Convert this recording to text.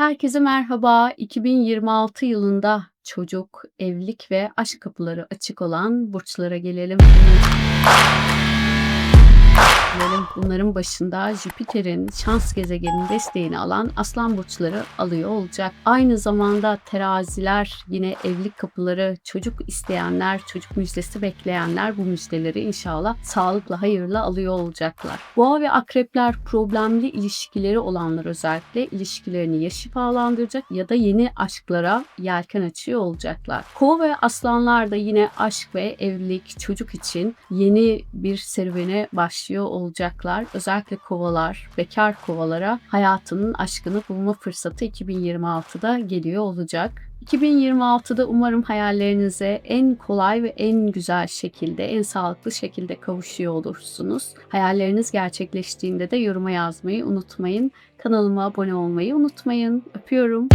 Herkese merhaba. 2026 yılında çocuk, evlilik ve aşk kapıları açık olan burçlara gelelim. Bunların başında Jüpiter'in şans gezegenin desteğini alan aslan burçları alıyor olacak. Aynı zamanda teraziler yine evlilik kapıları, çocuk isteyenler, çocuk müjdesi bekleyenler bu müjdeleri inşallah sağlıkla, hayırla alıyor olacaklar. Boğa ve akrepler problemli ilişkileri olanlar özellikle ilişkilerini ya şifalandıracak ya da yeni aşklara yelken açıyor olacaklar. Kova ve aslanlar da yine aşk ve evlilik, çocuk için yeni bir serüvene başlıyor olacaklar. Özellikle kovalar, bekar kovalara hayatının aşkını bulma fırsatı 2026'da geliyor olacak. 2026'da umarım hayallerinize en kolay ve en güzel şekilde, en sağlıklı şekilde kavuşuyor olursunuz. Hayalleriniz gerçekleştiğinde de yoruma yazmayı unutmayın. Kanalıma abone olmayı unutmayın. Öpüyorum.